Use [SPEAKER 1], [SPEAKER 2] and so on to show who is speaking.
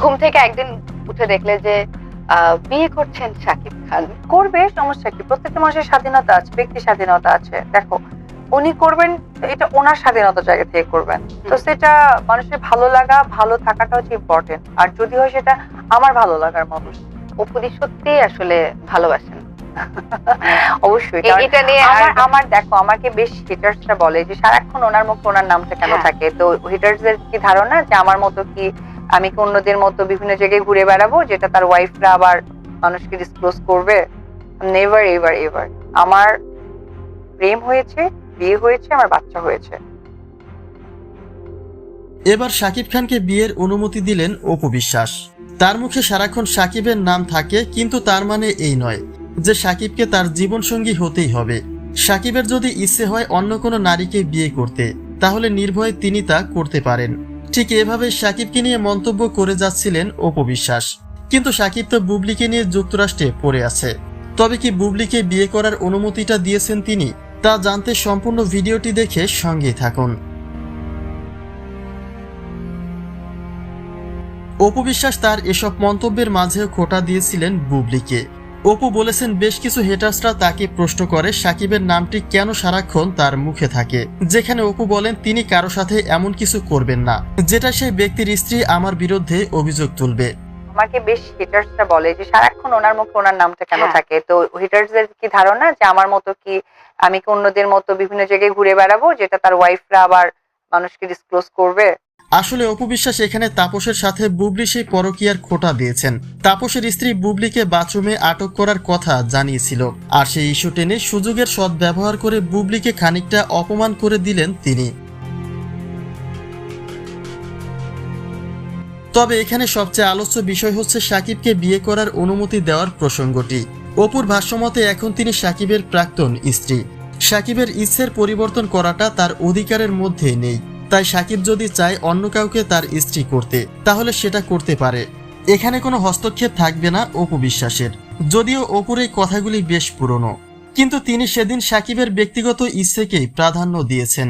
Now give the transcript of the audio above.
[SPEAKER 1] ঘুম থেকে একদিন উঠে দেখলে যে বিয়ে করছেন শাকিব খান।
[SPEAKER 2] করবে সমস্যা কি? প্রত্যেকটা মানুষের স্বাধীনতা আছে ব্যক্তি স্বাধীনতা আছে। দেখো উনি করবেন এটা ওনার স্বাধীনতা জায়গা থেকে করবেন। তো সেটা মানুষের ভালো লাগা ভালো থাকাটা হচ্ছে ইম্পর্টেন্ট আর যদি হয় সেটা আমার ভালো লাগার মানুষ
[SPEAKER 1] অপুদি সত্যি আসলে ভালোবাসেন।
[SPEAKER 2] অবশ্যই
[SPEAKER 1] এটা নিয়ে
[SPEAKER 2] আমার আমার দেখো আমাকে বেশ হিটার্সরা বলে যে সারাক্ষণ ওনার মুখে ওনার নামটা কেন
[SPEAKER 1] হ্যাঁ।
[SPEAKER 2] থাকে? তো হিটার্সদের কি ধারণা যে আমার মতো কি আমি কি অন্যদের মতো বিভিন্ন জায়গায় ঘুরে বেড়াবো, যেটা তার ওয়াইফরা আবার মানুষকে ডিসক্লোজ করবে? নেভার এভার এভার আমার প্রেম হয়েছে, বিয়ে হয়েছে, আমার বাচ্চা হয়েছে।
[SPEAKER 3] এবার শাকিব খানকে বিয়ের অনুমতি দিলেন অপু বিশ্বাস। তার মুখে সারাক্ষণ সাকিবের নাম থাকে, কিন্তু তার মানে এই নয় যে সাকিবকে তার জীবনসঙ্গী হতেই হবে। সাকিবের যদি ইচ্ছে হয় অন্য কোনো নারীকে বিয়ে করতে, তাহলে নির্ভয়ে তিনি তা করতে পারেন। ঠিক এভাবে সাকিবকে নিয়ে মন্তব্য করে যাচ্ছিলেন অপবিশ্বাস কিন্তু সাকিব তো বুবলিকে নিয়ে যুক্তরাষ্ট্রে পড়ে আছে। তবে কি বুবলিকে বিয়ে করার অনুমতিটা দিয়েছেন তিনি, তা জানতে সম্পূর্ণ ভিডিওটি দেখে সঙ্গেই থাকুন। অপবিশ্বাস তার এসব মন্তব্যের মাঝেও খোটা দিয়েছিলেন বুবলিকে। অপু বলেছেন বেশ কিছু হেটার্সরা তাকে প্রশ্ন করে সাকিবের নামটি কেন সারাক্ষণ তার মুখে থাকে? যেখানে অপু বলেন তিনি কারও সাথে এমন কিছু করবেন না যেটা সেই ব্যক্তির স্ত্রী আমার বিরুদ্ধে অভিযোগ তুলবে।
[SPEAKER 2] আমাকে বেশ হিটার্সরা বলে যে সারাক্ষণ ওনার মুখে ওনার নামটা কেন
[SPEAKER 1] হ্যাঁ।
[SPEAKER 2] থাকে? তো হিটার্সদের কি ধারণা যে আমার মতো কি আমি কি অন্যদের মতো বিভিন্ন জায়গায় ঘুরে বেড়াবো যেটা তার ওয়াইফরা আবার মানুষকে ডিসক্লোজ করবে?
[SPEAKER 3] আসলে অপু বিশ্বাস এখানে তাপসের সাথে বুবলি সেই পরকীয়ার খোটা দিয়েছেন। তাপসের স্ত্রী বুবলিকে বাথরুমে আটক করার কথা জানিয়েছিল। আর সেই ইস্যু টেনে সুযোগের সদ্ব্যবহার করে বুবলিকে খানিকটা অপমান করে দিলেন তিনি। তবে এখানে সবচেয়ে আলোচ্য বিষয় হচ্ছে সাকিবকে বিয়ে করার অনুমতি দেওয়ার প্রসঙ্গটি। অপুর ভাষ্যমতে এখন তিনি সাকিবের প্রাক্তন স্ত্রী। সাকিবের ইচ্ছের পরিবর্তন করাটা তার অধিকারের মধ্যে নেই। তাই সাকিব যদি চায় অন্য কাউকে তার স্ত্রী করতে, তাহলে সেটা করতে পারে। এখানে কোনো হস্তক্ষেপ থাকবে না অপু বিশ্বাসের। যদিও অপুর এই কথাগুলি বেশ পুরনো। কিন্তু তিনি সেদিন সাকিবের ব্যক্তিগত ইচ্ছেকেই প্রাধান্য দিয়েছেন।